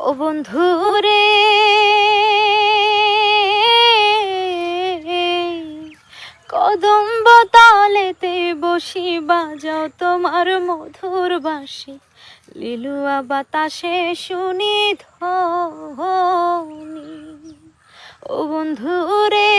ও বন্ধু রে। কদম্ব তালেতে বসি, বাজাও তোমার মধুর বাঁশি। লিলুয়া বাতাসে শুনি ধ্বনি। ও বন্ধু রে।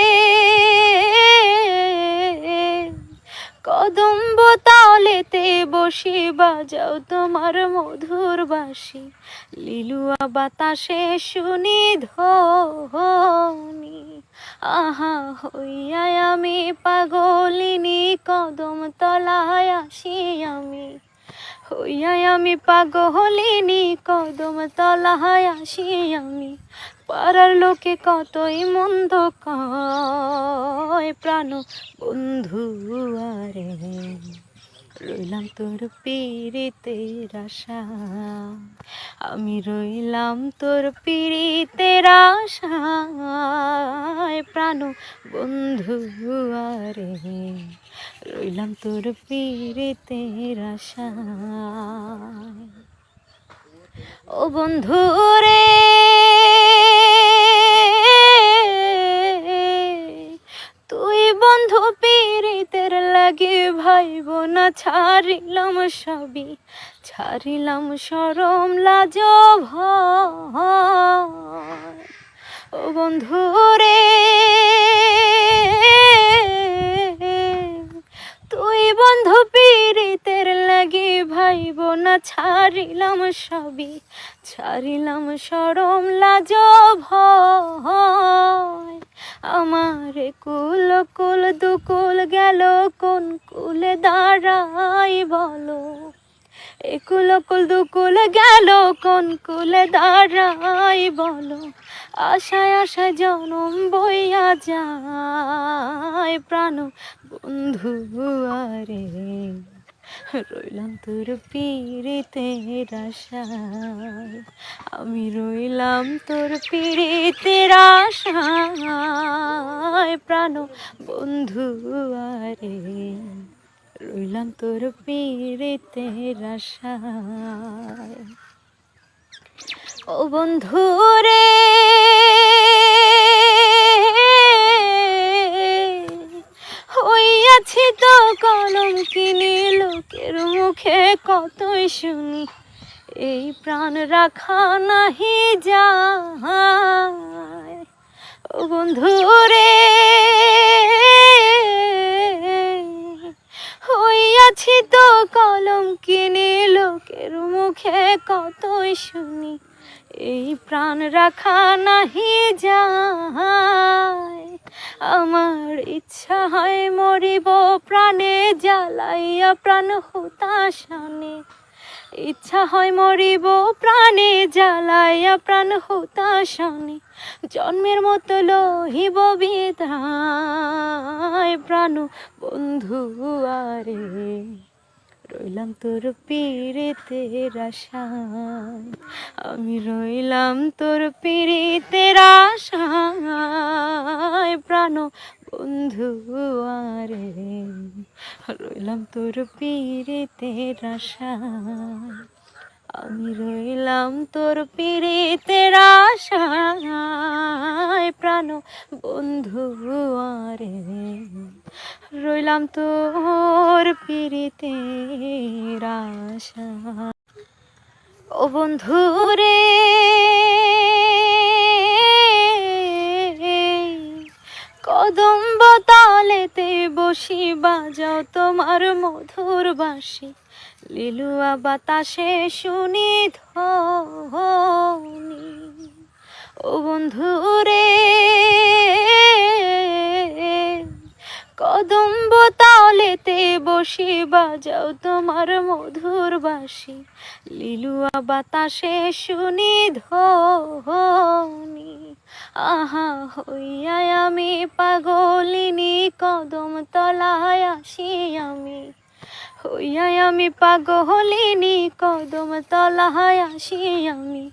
কদম্ব তালেতে বসি, বাজাও তোমার মধুর বাঁশি। লিলুয়া বাতাসে শুনি ধ্বনি। আহা হইয়া আমি পাগলিনী, কদম তলায় আসি আমি। হইয়া আমি পাগলিনী, কদম তলায় আসি আমি। পাড়ার লোকে কতই মন্দ কয় প্রাণ বন্ধু আরে। রইলাম তোর পীড়িতের আশা আমি রইলাম তোর পীড়িতের আশায় প্রাণ বন্ধু আরে, রইলাম তোর পীড়িতের আশায় ও বন্ধু রে লাগে ভাইব না ছাড়িলাম সবই। ছাড়িলাম সরম লাজ ও বন্ধু রে, তুই বন্ধু পীড়িতের লাগে ভাইব না ছাড়িলাম সবই। ছাড়িলাম সরম লাজ ভয় আমার কুল কুল দুকুল গেল, কোন কুলে দাঁড়াই বলো? একুল কুল দুকুল গেল, কোন কুলে দাঁড়াই বলো? আশায় আশায় জনম বইয়া যায় প্রাণ। বন্ধু আরে রইলাম তোর পীড়িতের আশায়। আমি রইলাম তোর পীড়িতের আশায়। প্রাণ বন্ধু আরে, রইলাম তোর পীড়িতের আশায়। ও বন্ধু রে কলম কিনি লোকের মুখে কতই শুনি, এই প্রাণ রাখা নাহি ও বন্ধু রে, হইয়াছি তো কলম কিনে লোকের মুখে কতই শুনি, এই প্রাণ রাখা নাহি যায়। আমার ইচ্ছা হয় মরিব প্রাণে জ্বালাইয়া প্রাণ হুতাশানে ইচ্ছা হয় মরিব, প্রাণে জ্বালাইয়া প্রাণ হুতাশানে জন্মের মতো লহিব বিদায় প্রাণ, বন্ধু আরে। রইলাম তোর পীড়িতের আশায়। আমি রইলাম তোর পীড়িতের আশায়। প্রাণ বন্ধু আরে, রইলাম তোর পীড়িতের আশায়। আমি রইলাম তোর পীড়িতের আশায়। প্রাণ বন্ধু আরে, রইলাম তোর পীড়িতের আশা ও বন্ধু রে কদম্ব তালেতে বসি, বাজাও তোমার মধুর বাঁশি। লিলুয়া বাতাসে শুনি ধ্বনি। ও বন্ধু রে, কদম্ব তালেতে বসি, বাজাও তোমার মধুর বাঁশি। লিলুয়া বাতাসে শুনি ধ্বনি। আহা হইয়া আমি পাগলিনী, কদম তলায় আসি আমি। হইয়া আমি পাগলিনী, কদম তলায় আসি আমি।